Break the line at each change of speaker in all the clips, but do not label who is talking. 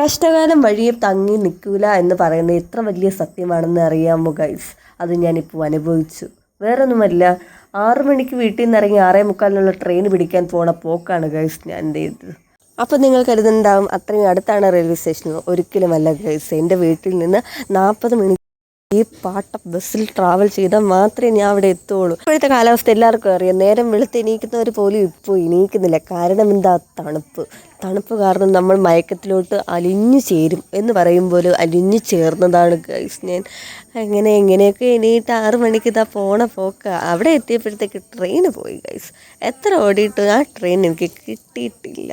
കഷ്ടകാലം വഴിയെ തങ്ങി നിൽക്കൂല എന്ന് പറയുന്നത് എത്ര വലിയ സത്യമാണെന്ന് അറിയാമോ ഗൈസ് അത് ഞാനിപ്പോൾ അനുഭവിച്ചു. വേറൊന്നുമല്ല ആറു മണിക്ക് വീട്ടിൽ നിന്ന് ഇറങ്ങി ആറേ മുക്കാലിനുള്ള ട്രെയിൻ പിടിക്കാൻ പോണ പോക്കാണ് ഗൈസ് ഞാൻ എന്റെ ഇത്. അപ്പോൾ നിങ്ങൾ കരുതുന്നുണ്ടാവും അത്രയും അടുത്താണ് റെയിൽവേ സ്റ്റേഷൻ ഒരിക്കലുമല്ല ഗൈസ് എന്റെ വീട്ടിൽ നിന്ന് നാൽപ്പത് മണി ഈ പാട്ട ബസ്സിൽ ട്രാവൽ ചെയ്താൽ മാത്രമേ ഞാൻ അവിടെ എത്തുള്ളൂ. ഇപ്പോഴത്തെ കാലാവസ്ഥ എല്ലാവർക്കും അറിയാം. നേരം വെളുത്ത് എണീക്കുന്നവർ പോലും ഇപ്പോൾ എണീക്കുന്നില്ല. കാരണം എന്താ? തണുപ്പ്. തണുപ്പ് കാരണം നമ്മൾ മയക്കത്തിലോട്ട് അലിഞ്ഞു ചേരും എന്ന് പറയുമ്പോൾ അലിഞ്ഞു ചേർന്നതാണ് ഗൈസ് ഞാൻ അങ്ങനെ എങ്ങനെയൊക്കെ എണീറ്റ് ആറ് മണിക്ക് ഇതാ പോണ പോക്ക. അവിടെ എത്തിയപ്പോഴത്തേക്ക് ട്രെയിൻ പോയി ഗൈസ് എത്ര ഓടിയിട്ട് ആ ട്രെയിൻ എനിക്ക് കിട്ടിയിട്ടില്ല.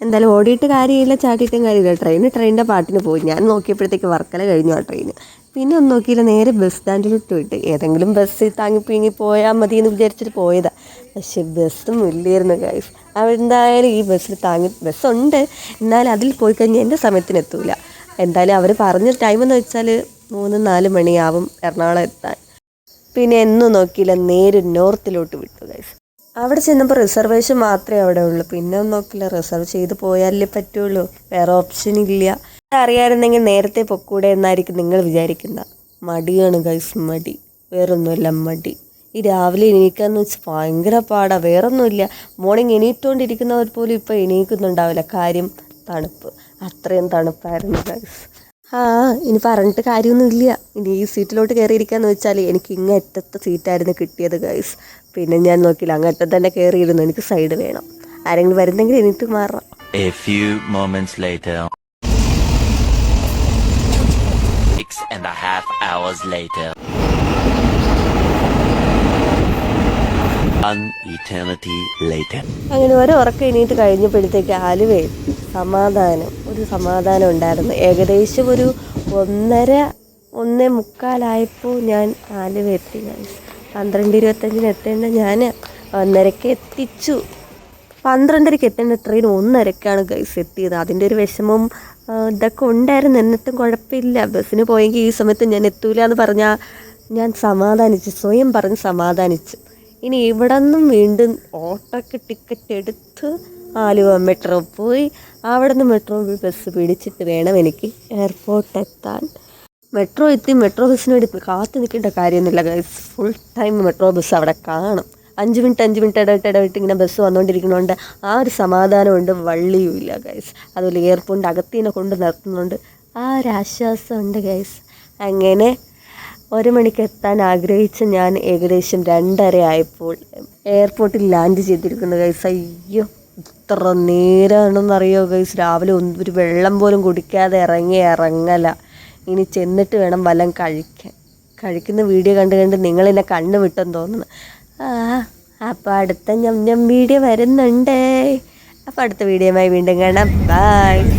എന്തായാലും ഓടിയിട്ട് കാര്യമില്ല ചാട്ടിയിട്ടും കാര്യമില്ല. ട്രെയിൻ ട്രെയിനിന്റെ പാട്ടിന് പോയി. ഞാൻ നോക്കിയപ്പോഴത്തേക്ക് വർക്കല കഴിഞ്ഞു ആ ട്രെയിൻ പിന്നെ ഒന്നും നോക്കിയില്ല നേരെ ബസ് സ്റ്റാൻഡിലോട്ട് വിട്ട്. ഏതെങ്കിലും ബസ്സിൽ താങ്ങി പിങ്ങി പോയാൽ മതി എന്ന് വിചാരിച്ചിട്ട് പോയതാ. പക്ഷേ ബസ്സും ഇല്ലായിരുന്നു ഗൈസ് എന്തായാലും ഈ ബസ്സിൽ താങ്ങി ബസ്സുണ്ട് എന്നാലും അതിൽ പോയി കഴിഞ്ഞാൽ എന്റെ സമയത്തിന് എത്തൂല. എന്തായാലും അവർ പറഞ്ഞ ടൈം എന്ന് വെച്ചാൽ മൂന്ന് നാല് മണിയാവും എറണാകുളം എത്താൻ. പിന്നെ എന്നും നോക്കിയില്ല നേരെ നോർത്തിലോട്ട് വിട്ടു ഗൈസ് അവിടെ ചെന്നപ്പോൾ റിസർവേഷൻ മാത്രമേ അവിടെ ഉള്ളൂ. പിന്നെ ഒന്നും നോക്കില്ല റിസർവ് ചെയ്ത് പോയാലേ പറ്റുള്ളൂ. വേറെ ഓപ്ഷൻ ഇല്ല. അറിയാമായിരുന്നെങ്കിൽ നേരത്തെ പൊക്കൂടെ എന്നായിരിക്കും നിങ്ങൾ വിചാരിക്കുന്ന. മടിയാണ് ഗൈസ് മടി. വേറൊന്നുമില്ല മടി. ഈ രാവിലെ എണീക്കാന്ന് വെച്ചാൽ ഭയങ്കര പാടാണ് വേറൊന്നുമില്ല. മോർണിംഗ് എണീറ്റുകൊണ്ടിരിക്കുന്നവർ പോലും ഇപ്പോൾ എണീക്കുന്നുണ്ടാവില്ല. കാര്യം തണുപ്പ്. അത്രയും തണുപ്പായിരുന്നു ഗൈസ് ആ ഇനി പറഞ്ഞിട്ട് കാര്യമൊന്നുമില്ല. ഇനി ഈ സീറ്റിലോട്ട് കയറിയിരിക്കാന്ന് വെച്ചാൽ എനിക്ക് ഇങ്ങറ്റത്തെ സീറ്റായിരുന്നു കിട്ടിയത് ഗൈസ് പിന്നെ ഞാൻ നോക്കിയില്ല അങ്ങനത്തെ തന്നെ കയറിയിരുന്നു എനിക്ക് സൈഡ് വേണം. ആരെങ്കിലും വരുന്നെങ്കിൽ എനിക്ക് മാറാം.
A few moments later. Hours later. One eternity later.
അങ്ങനെ ഒരു ഉറക്കം എണീറ്റ് കഴിഞ്ഞപ്പോഴത്തേക്ക് ആലുവേ സമാധാനം ഒരു സമാധാനം ഉണ്ടായിരുന്നു ഏകദേശം ഒരു ഒന്നര ഒന്നേ മുക്കാലായപ്പോൾ ഞാൻ ആലുവ എത്തി പന്ത്രണ്ട് ഇരുപത്തഞ്ചിന് എത്തേണ്ട ഞാൻ ഒന്നരക്ക് എത്തിച്ചു പന്ത്രണ്ടരയ്ക്ക് എത്തേണ്ട ട്രെയിൻ ഒന്നരക്കാണ് ഗൈസ് എത്തിയത്. അതിന്റെ ഒരു വിഷമം ഇതൊക്കെ ഉണ്ടായിരുന്നു. എന്നിട്ടും കുഴപ്പമില്ല. ബസ്സിന് പോയെങ്കിൽ ഈ സമയത്ത് ഞാൻ എത്തൂല എന്ന് പറഞ്ഞാൽ ഞാൻ സമാധാനിച്ചു സ്വയം പറഞ്ഞ് സമാധാനിച്ചു. ഇനി ഇവിടെ നിന്നും വീണ്ടും ഓട്ടോക്ക് ടിക്കറ്റ് എടുത്ത് ആലുവ മെട്രോ പോയി. അവിടെ നിന്ന് മെട്രോ ബസ് പിടിച്ചിട്ട് വേണം എനിക്ക് എയർപോർട്ട് എത്താൻ. മെട്രോ എത്തി മെട്രോ ബസ്സിന് വേണ്ടി കാത്തു നിൽക്കേണ്ട കാര്യമൊന്നുമില്ല guys full time metro bus അവിടെ കാണും. അഞ്ച് മിനിറ്റ് അഞ്ച് മിനിറ്റ് ഇടവിട്ട് ഇടവിട്ട് ഇങ്ങനെ ബസ് വന്നുകൊണ്ടിരിക്കുന്നതുകൊണ്ട് ആ ഒരു സമാധാനമുണ്ട്. വള്ളിയുമില്ല ഗൈസ് അതുപോലെ എയർപോർട്ടിന്റെ അകത്തിനെ കൊണ്ട് നിർത്തുന്നുണ്ട് ആ ഒരു ആശ്വാസമുണ്ട് ഗൈസ് അങ്ങനെ ഒരു മണിക്ക് എത്താൻ ആഗ്രഹിച്ച ഞാൻ ഏകദേശം രണ്ടര ആയപ്പോൾ എയർപോർട്ടിൽ ലാൻഡ് ചെയ്തിരിക്കുന്നു ഗൈസ് അയ്യോ ഇത്ര നേരമാണെന്നറിയോ ഗൈസ് രാവിലെ ഒരു വെള്ളം പോലും കുടിക്കാതെ ഇറങ്ങി ഇറങ്ങല. ഇനി ചെന്നിട്ട് വേണം വല്ലം കഴിക്കാൻ. കഴിക്കുന്ന വീഡിയോ കണ്ട് കണ്ട് നിങ്ങളെന്നെ കണ്ണു വിട്ടെന്ന് തോന്നുന്നു. അപ്പോൾ അടുത്ത ഞം ഞം വീഡിയോ വരുന്നുണ്ട്. അപ്പോൾ അടുത്ത വീഡിയോയുമായി വീണ്ടും കാണാം. ബൈ